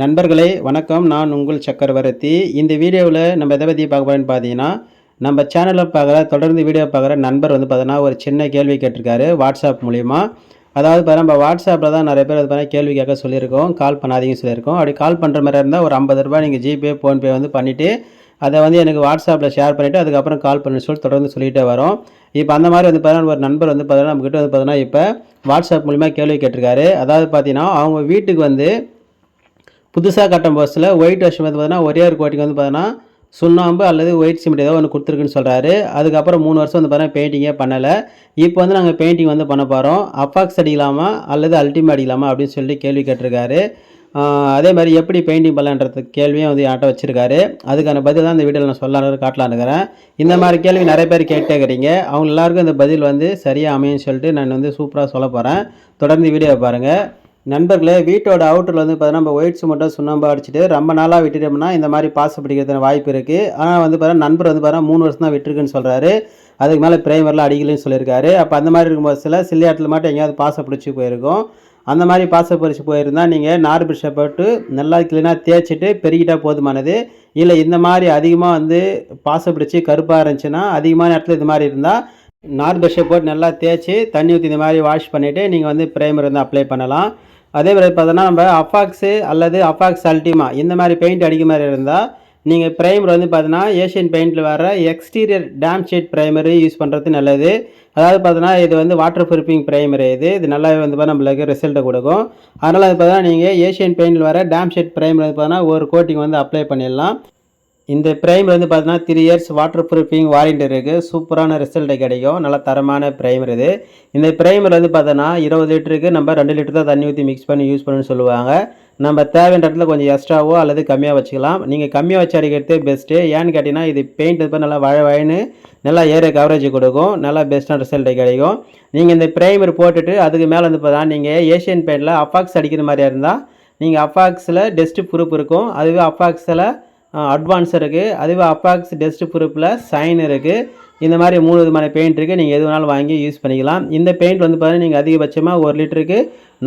நண்பர்களே வணக்கம். நான் உங்கள் சக்கரவர்த்தி. இந்த வீடியோவில் நம்ம எதை பற்றி பார்க்க போகிறோன்னு பார்த்தீங்கன்னா நம்ம சேனலில் பார்க்குற தொடர்ந்து வீடியோ பார்க்குற நண்பர் வந்து பார்த்தீங்கன்னா ஒரு சின்ன கேள்வி கேட்டிருக்காரு வாட்ஸ்அப் மூலிமா அதாவது பார்த்தா நம்ம வாட்ஸ்அப்பில் தான் நிறைய பேர் அது பார்த்தீங்கன்னா கேள்வி கேட்க சொல்லியிருக்கோம் கால் பண்ணாதீங்கன்னு சொல்லியிருக்கோம். அப்படி கால் பண்ணுற மாதிரி இருந்தால் ஒரு ஐம்பது ரூபாய் நீங்கள் ஜிபே ஃபோன்பே வந்து பண்ணிவிட்டு அதை வந்து எனக்கு வாட்ஸ்அப்பில் ஷேர் பண்ணிவிட்டு அதுக்கப்புறம் கால் பண்ணி சொல்லி தொடர்ந்து சொல்லிகிட்டே வரோம். இப்போ அந்த மாதிரி வந்து பார்த்தீங்கன்னா ஒரு நண்பர் வந்து பார்த்தீங்கன்னா நம்மக்கிட்ட வந்து பார்த்தீங்கன்னா இப்போ வாட்ஸ்அப் மூலிமா கேள்வி கேட்டிருக்காரு. அதாவது பார்த்தீங்கன்னா அவங்க வீட்டுக்கு வந்து புதுசாக கட்டும் பஸ்ஸில் ஒயிட் வாஷ் வந்து பார்த்தீங்கன்னா ஒரே ஒரு கோட்டிங் வந்து பார்த்தீங்கன்னா சுண்ணாம்பு அல்லது ஒயிட் சிமெண்ட் ஏதோ ஒன்று கொடுத்துருக்குன்னு சொல்கிறாரு அதுக்கப்புறம் மூணு வருஷம் வந்து பார்த்தீங்கன்னா பெயிண்டிங்கே பண்ணலை. இப்போ வந்து நாங்கள் பெயிண்டிங் வந்து பண்ண போகிறோம் அப்பாக்ஸ் அடிக்கலாமா அல்லது அல்டிமே அடிக்கலாமா அப்படின்னு சொல்லி கேள்வி கேட்டிருக்காரு. அதே மாதிரி எப்படி பெயிண்டிங் பண்ணலான்றது கேள்வியும் வந்து என்கிட்ட வச்சிருக்காரு. அதுக்கான பதில் தான் இந்த வீடியோவில் நான் சொல்லலான்னு காட்டலான்னு இருக்கிறேன் இந்த மாதிரி கேள்வி நிறைய பேர் கேட்டேக்கிறீங்க அவங்க எல்லாருக்கும் இந்த பதில் வந்து சரியாக அமையும்னு சொல்லிட்டு நான் வந்து சூப்பராக சொல்ல போகிறேன் தொடர்ந்து வீடியோவை பாருங்கள் நண்பர்களே வீட்டோட அவுட்டரில் வந்து பார்த்தீங்கன்னா நம்ம ஒயிட் சிமெண்ட்டை சுண்ணாம்பு அடிச்சுட்டு ரொம்ப நாளாக விட்டுட்டோம்னா இந்த மாதிரி பாச பிடிக்கிறதுன வாய்ப்பு இருக்குது ஆனால் வந்து பார்த்தீங்கன்னா நண்பர் வந்து பார்த்தீங்கன்னா மூணு வருஷம் தான் விட்டுருக்குன்னு சொல்கிறாரு அதுக்கு மேலே பிரைமரில் அடிக்கலைன்னு சொல்லியிருக்காரு. அப்போ அந்த மாதிரி இருக்கும்போது சில சில்லியாட்டில் இடத்துல மட்டும் எங்கேயாவது பாச பிடிச்சி போயிருக்கும். அந்த மாதிரி பாச பிடிச்சி போயிருந்தால் நீங்கள் நார் பிரிஷை போட்டு நல்லா க்ளீனாக தேய்ச்சிட்டு பெருகிட்டால் போதுமானது. இல்லை இந்த மாதிரி அதிகமாக வந்து பாச பிடிச்சி கருப்பாக இருந்துச்சுன்னா அதிகமான இடத்துல இது மாதிரி இருந்தால் நார் பிரஷை போட்டு நல்லா தேய்ச்சி தண்ணி ஊற்றி இந்த மாதிரி வாஷ் பண்ணிவிட்டு நீங்கள் வந்து ப்ரைமர் வந்து அப்ளை பண்ணலாம். அதே மாதிரி பார்த்தோன்னா நம்ம அஃபாக்ஸு அல்லது அஃபாக்ஸ் அல்டிமா இந்த மாதிரி பெயிண்ட் அடிக்க மாதிரி இருந்தால் நீங்கள் ப்ரைமர் வந்து பார்த்தீங்கன்னா ஏஷியன் பெயிண்டில் வர exterior damp sheath primary use பண்ணுறது நல்லது. அதாவது பார்த்தீங்கன்னா இது வந்து வாட்டர் ப்ரூஃபிங் ப்ரைமரி இது. இது நல்லாவே வந்து பார்த்தா நம்மளுக்கு ரிசல்ட்டை கொடுக்கும். அதனால் அது பார்த்தீங்கன்னா நீங்கள் ஏஷியன் பெயிண்டில் வர டேம் ஷேட் ப்ரைமர் வந்து பார்த்தீங்கன்னா ஒரு கோட்டிங் வந்து அப்ளை பண்ணிடலாம். இந்த ப்ரைமர் வந்து பார்த்தீங்கன்னா three years water proofing warranty இருக்குது சூப்பரான ரிசல்ட்டு கிடைக்கும். நல்ல தரமான ப்ரைமர் இது. இந்த ப்ரைமர் வந்து பார்த்தோன்னா இருபது லிட்டருக்கு நம்ம ரெண்டு லிட்டர் தான் தண்ணி ஊற்றி மிக்ஸ் பண்ணி யூஸ் பண்ணுன்னு சொல்லுவாங்க. நம்ம தேவைன்ற இடத்துல கொஞ்சம் எக்ஸ்ட்ராவோ அல்லது கம்மியாக வச்சுக்கலாம். நீங்கள் கம்மியாக வச்சு அடிக்கிறதே பெஸ்ட்டு ஏன்னு கேட்டிங்கன்னா இது பெயிண்ட் இப்போ நல்லா வழ வழன்னு நல்லா ஏரியா கவரேஜ் கொடுக்கும். நல்லா பெஸ்ட்டான ரிசல்ட் கிடைக்கும். நீங்கள் இந்த ப்ரைமர் போட்டுட்டு அதுக்கு மேலே வந்து பார்த்தா நீங்கள் ஏஷியன் பெயிண்டில் அஃபாக்ஸ் அடிக்கிற மாதிரியா இருந்தால் நீங்கள் அஃபாக்ஸில் டெஸ்ட்டு ப்ரூஃப் இருக்கும். அதுவே அஃபாக்ஸில் அட்வான்ஸ் இருக்குது அதுவே அப்பாக்ஸ் டெஸ்ட் ப்ரூஃபில் சைன் இருக்குது இந்த மாதிரி மூணு விதமான பெயிண்ட் இருக்குது நீங்கள் எது வேணாலும் வாங்கி யூஸ் பண்ணிக்கலாம். இந்த பெயிண்ட் வந்து பார்த்தீங்கன்னா நீங்கள் அதிகபட்சமாக ஒரு லிட்டருக்கு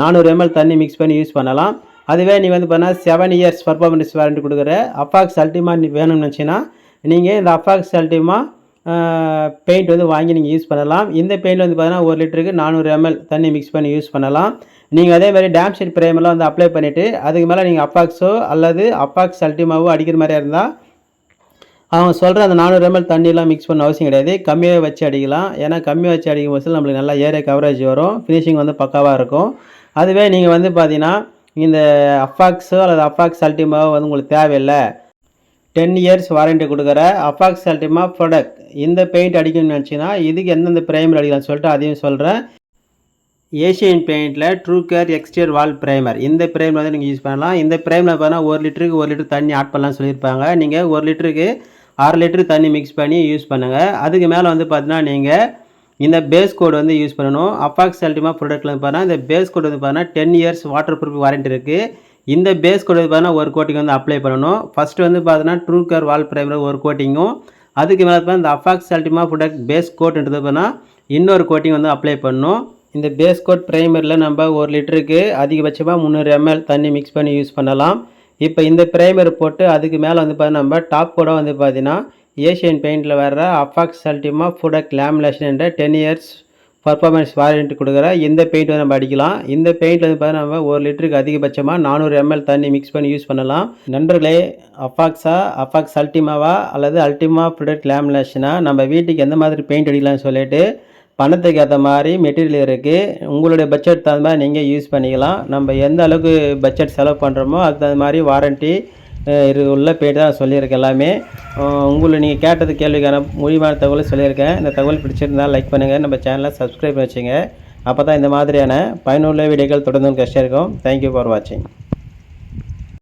நானூறு எம்எல் தண்ணி மிக்ஸ் பண்ணி யூஸ் பண்ணலாம். அதுவே நீ வந்து பார்த்தீங்கன்னா செவன் இயர்ஸ் பர்ஃபார்மன்ஸ் வாரண்டி கொடுக்குற அப்பாக்ஸ் அல்டிமா வேணும்னு நினச்சின்னா நீங்கள் இந்த அப்பாக்ஸ் அல்டிமா பெயிண்ட் வந்து வாங்கி நீங்கள் யூஸ் பண்ணலாம். இந்த பெயிண்ட் வந்து பார்த்தீங்கன்னா ஒரு லிட்டருக்கு நானூறு எம்எல் தண்ணி மிக்ஸ் பண்ணி யூஸ் பண்ணலாம். நீங்கள் அதே மாதிரி டேம் ஷீட் ப்ரைமெல்லாம் வந்து அப்ளை பண்ணிவிட்டு அதுக்கு மேலே நீங்கள் அப்பாக்ஸோ அல்லது அப்பாக்ஸ் அல்டிமாவோ அடிக்கிற மாதிரியா இருந்தால் அவங்க சொல்கிற அந்த நானூறு எம்எல் தண்ணியெலாம் மிக்ஸ் பண்ண அவசியம் கிடையாது. கம்மியாக வச்சு அடிக்கலாம். ஏன்னா கம்மியாக வச்சு அடிக்கும் போது நம்மளுக்கு நல்லா ஏரியா கவரேஜ் வரும். ஃபினிஷிங் வந்து பக்காவாக இருக்கும். அதுவே நீங்கள் வந்து பார்த்தீங்கன்னா இந்த அஃபாக்ஸோ அல்லது அஃபாக்ஸ் அல்டிமாவோ வந்து உங்களுக்கு தேவையில்லை. டென் இயர்ஸ் வாரண்டி கொடுக்குற அஃபாக்ஸ் அல்டிமா ப்ராடக்ட் இந்த பெயிண்ட் அடிக்கணும்னு நினச்சிங்கன்னா இதுக்கு எந்தெந்த ப்ரைமர் அடிக்கலாம்னு சொல்லிட்டு அதையும் சொல்கிறேன் Asian பெயிண்டில் true care exterior wall primer இந்த ப்ரைமர் வந்து நீங்கள் யூஸ் பண்ணலாம். இந்த ப்ரைமரில் பார்த்தீங்கன்னா ஒரு லிட்டருக்கு ஒரு லிட்டர் தண்ணி ஆட் பண்ணலாம்னு சொல்லியிருப்பாங்க. நீங்கள் ஒரு லிட்டருக்கு அரை லிட்டர் தண்ணி மிக்ஸ் பண்ணி யூஸ் பண்ணுங்கள் அதுக்கு மேலே வந்து பார்த்தீங்கன்னா நீங்கள் இந்த பேஸ் கோட் வந்து யூஸ் பண்ணணும். அப்பாக்ஸ் அல்டிமா ப்ராடக்ட்டில் வந்து பார்த்தீங்கன்னா இந்த பேஸ் கோட் வந்து பார்த்தீங்கன்னா ten years water proof warranty இருக்குது இந்த பேஸ் கோட் பார்த்தீங்கன்னா ஒரு கோட்டிங் வந்து அப்ளை பண்ணணும். ஃபஸ்ட்டு வந்து பார்த்தீங்கன்னா ட்ரூ கேர் வால் ப்ரைமர் ஒரு கோட்டிங்கும் அதுக்கு மேலே பார்த்தா இந்த அஃபாக்ஸ் அல்டிமா ப்ரொடக்ட் பேஸ் கோட்ன்றது பார்த்தீங்கன்னா இன்னொரு கோட்டிங் வந்து அப்ளை பண்ணணும். இந்த பேஸ் கோட் ப்ரைமரில் நம்ம ஒரு லிட்டருக்கு அதிகபட்சமாக முந்நூறு எம்எல் தண்ணி மிக்ஸ் பண்ணி யூஸ் பண்ணலாம். இப்போ இந்த ப்ரைமர் போட்டு அதுக்கு மேலே வந்து பார்த்தீங்கன்னா நம்ம டாப் கூட வந்து பார்த்தீங்கன்னா ஏஷியன் பெயிண்டில் வர்ற அஃபாக்ஸ் அல்டிமா ஃபுடக் லேமினேஷன் என்ற டென் இயர்ஸ் பர்ஃபார்மன்ஸ் வாரண்ட்டி கொடுக்குற இந்த பெயிண்ட் வந்து நம்ம அடிக்கலாம். இந்த பெயிண்ட் வந்து பார்த்தா நம்ம ஒரு லிட்டருக்கு அதிகபட்சமாக நானூறு எம்எல் தண்ணி மிக்ஸ் பண்ணி யூஸ் பண்ணலாம். நண்பர்களே அஃபாக்ஸா அஃபாக்ஸ் அல்டிமாவா அல்லது அல்டிமா ப்ரொடக்ட் லேமினேஷனா நம்ம வீட்டுக்கு எந்த மாதிரி பெயிண்ட் அடிக்கலாம்னு சொல்லிட்டு பணத்துக்கு ஏற்ற மாதிரி மெட்டீரியல் இருக்குது உங்களுடைய பட்ஜெட் தகுந்த மாதிரி நீங்கள் யூஸ் பண்ணிக்கலாம். நம்ம எந்த அளவுக்கு பட்ஜெட் செலவு பண்ணுறோமோ அதுக்கு தகுந்த மாதிரி வாரண்ட்டி இது உள்ள போய்ட்டு தான் சொல்லியிருக்கேன் எல்லாமே. உங்களை நீங்கள் கேட்டது கேள்விக்கான மொழிமான தகவலை சொல்லியிருக்கேன். இந்த தகவல் பிடிச்சிருந்தால் லைக் பண்ணுங்கள் நம்ம சேனலை சப்ஸ்கிரைப் வச்சுங்க. அப்போ தான் இந்த மாதிரியான பயனுள்ள வீடியோக்கள் தொடர்ந்து கஷ்டம் இருக்கும். தேங்க்யூ ஃபார் வாட்சிங்